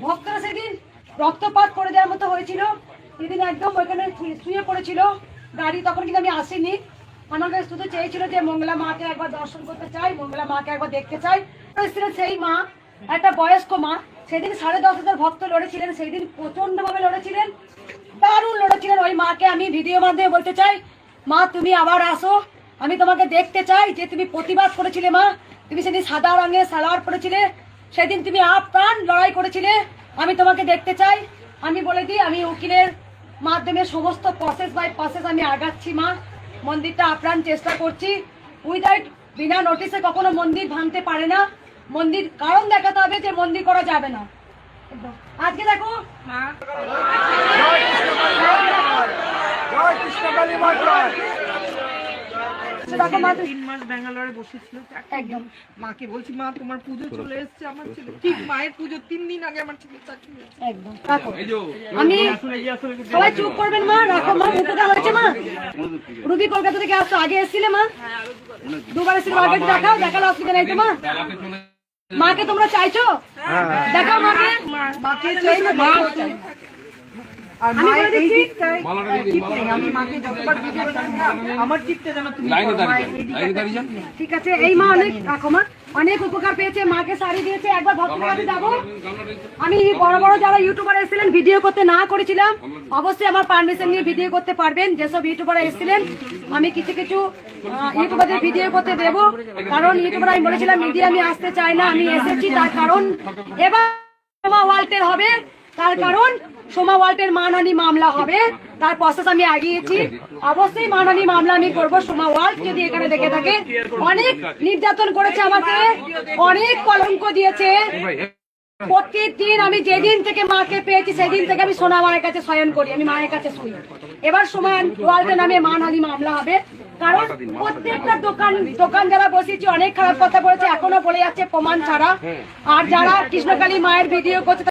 ভক্তরা সেদিন রক্তপাত করে দেওয়ার মতো হয়েছিল। সেদিন একদম ওইখানে শুয়ে- পড়েছিল। গাড়ি তখন কিন্তু আমি আসিনি। আমার কাছে শুধু চেয়েছিল যে মঙ্গলা মাকে একবার দর্শন করতে চাই, মঙ্গলা মাকে একবার দেখতে চাই। এসেছিলেন সেই মা, একটা বয়স্ক মা। সেদিন সাড়ে দশ হাজার ভক্ত লড়েছিলেন। সেই দিন প্রচণ্ড ভাবে লড়েছিলেন। দারুণ লড়েছিলেন ওই মাকে আমি ভিডিও মাধ্যমে বলতে চাই। মা, তুমি আবার আসো। আমি তোমাকে দেখতে চাই যে তুমি প্রতিবাদ করেছিলে মা। তুমি সেদিন সাদা রঙের সালোয়ার পরেছিলে। সেদিন তুমি আপ্রাণ লড়াই করেছিলে। আমি তোমাকে দেখতে চাই। আমি বলে দিই, আমি উকিলের মাধ্যমে সমস্ত প্রসেস বাই প্রসেস আমি আগাচ্ছি, মা। মন্দিরটা আপ্রাণ চেষ্টা করছি। উইদাউট বিনা নোটিশে কখনো মন্দির ভাঙতে পারে না। মন্দির কারণ দেখাতে হবে যে মন্দির করা যাবে না। আজকে দেখো দেখো মা তিন মাস ব্যাঙ্গালোরে বসেছিল একদম। মাকে বলছি মা তোমার পুজো চলে এসেছে আমার ছেলে ঠিক মায়ের পুজো তিন দিন আগে আমার ছেলে চাকরি একদম রাখো। আমি সবাই চুপ করবেন মা রাখো মা মুখটা হয়েছে মা। রুবি কলকাতা থেকে আসছো আগে এসেছিলে মা। দুবার এসেছিলে আগে দেখাও দেখালে অসুবিধা নেই তো মা। মাকে তোমরা চাইছো? দেখাও মাকে। মাকে চাই মা আর আমি মায়ের এই দিকটায় ঠিক নেই আমি মাকে যতবার ভিডিও না আমার চিত্তে যেন তুমি লাইনে করো। মায়ের দাঁড়িয়ে এই লাইনে দাঁড়িয়ে যান। ঠিক আছে এই মা অনেক রাখো মা অনেক উপকার পেয়েছে মাকে শাড়ি দিয়েছে একবার ভক্তদের কাছে যাব। আমি বড় বড় যারা ইউটিউবার এসেছিলেন ভিডিও করতে না করেছিলাম অবশ্যই আমার পারমিশন নিয়ে ভিডিও করতে পারবেন। যেসব ইউটিউবার এসেছিলেন আমি কিছু কিছু ইউটিউবারদের ভিডিও করতে দেবো। কারণ ইউটিউবার আমি বলেছিলাম মিডিয়া আমি আসতে চাই না আমি এসেছি তার কারণ। এবার ওয়াল্টের হবে। তার কারণ সোমা ওয়াল্টের মানহানি মামলা হবে। তার প্রসেস আমি আগিয়েছি। অবশ্যই মানহানি মামলা আমি করব সোমা ওয়াল্ট যদি এখানে দেখে থাকে। অনেক নির্যাতন করেছে আমাকে অনেক কলঙ্ক দিয়েছে। প্রত্যেকদিন আমি যেদিন থেকে মাকে পেয়েছি সেদিন থেকে আমি সোনা মায়ের কাছে শয়ন করি আমি মায়ের কাছে শুই। এবার সময় ওয়ালটে নামে মানহানি মামলা হবে। কারণ প্রত্যেকটা দোকান দোকান যারা বসেছি অনেক খারাপ কথা বলেছে এখনও বলে যাচ্ছে প্রমাণ ছাড়া। আর যারা কৃষ্ণকালী মায়ের ভিডিও করছে